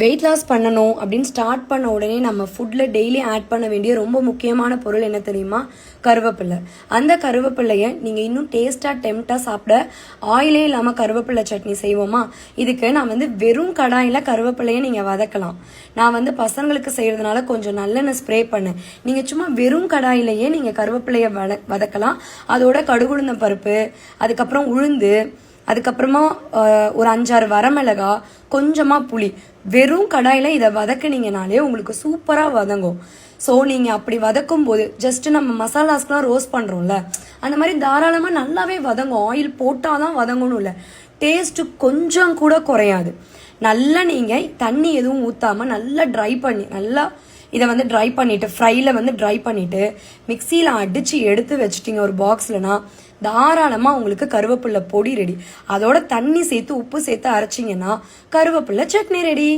Weight loss பண்ணணும் அப்படின்னு start பண்ண உடனே நம்ம ஃபுட்டில் டெய்லி ஆட் பண்ண வேண்டிய ரொம்ப முக்கியமான பொருள் என்ன தெரியுமா? கருவேப்பிலை. அந்த கருவேப்பிலையை நீங்கள் இன்னும் டேஸ்ட்டாக டெம்ட்டாக சாப்பிட ஆயிலே இல்லாமல் கருவேப்பிலை சட்னி செய்வோமா? இதுக்கு நான் வந்து வெறும் கடாயில் கருவேப்பிலையை நீங்கள் வதக்கலாம். நான் வந்து பசங்களுக்கு செய்கிறதுனால கொஞ்சம் நல்லெண்ணெய் ஸ்ப்ரே பண்ணேன். நீங்கள் சும்மா வெறும் கடாயிலேயே நீங்கள் கருவேப்பிலையை வத வதக்கலாம். அதோட கடுகுழுந்த பருப்பு அதுக்கப்புறம் உளுந்து அதுக்கப்புறமா ஒரு அஞ்சாறு வரமிளகா கொஞ்சமாக புளி. வெறும் கடாயில் இதை வதக்குனீங்கனாலே உங்களுக்கு சூப்பராக வதங்கும். ஸோ நீங்கள் அப்படி வதக்கும் போது ஜஸ்ட் நம்ம மசாலாஸ்க்குலாம் ரோஸ்ட் பண்ணுறோம்ல அந்த மாதிரி தாராளமாக நல்லாவே வதங்கும். ஆயில் போட்டால் தான் வதங்கணும் இல்லை. டேஸ்ட்டு கொஞ்சம் கூட குறையாது. நல்லா நீங்கள் தண்ணி எதுவும் ஊற்றாமல் நல்லா ட்ரை பண்ணி நல்லா இதை வந்து ட்ரை பண்ணிட்டு ஃப்ரைல வந்து ட்ரை பண்ணிட்டு மிக்சியில் அடிச்சு எடுத்து வச்சிட்டீங்க ஒரு பாக்ஸ்லனா தாராளமாக உங்களுக்கு கருவேப்பிள்ளை பொடி ரெடி அதோட தண்ணி சேர்த்து உப்பு சேர்த்து அரைச்சிங்கன்னா கருவேப்பிள்ளை சட்னி ரெடி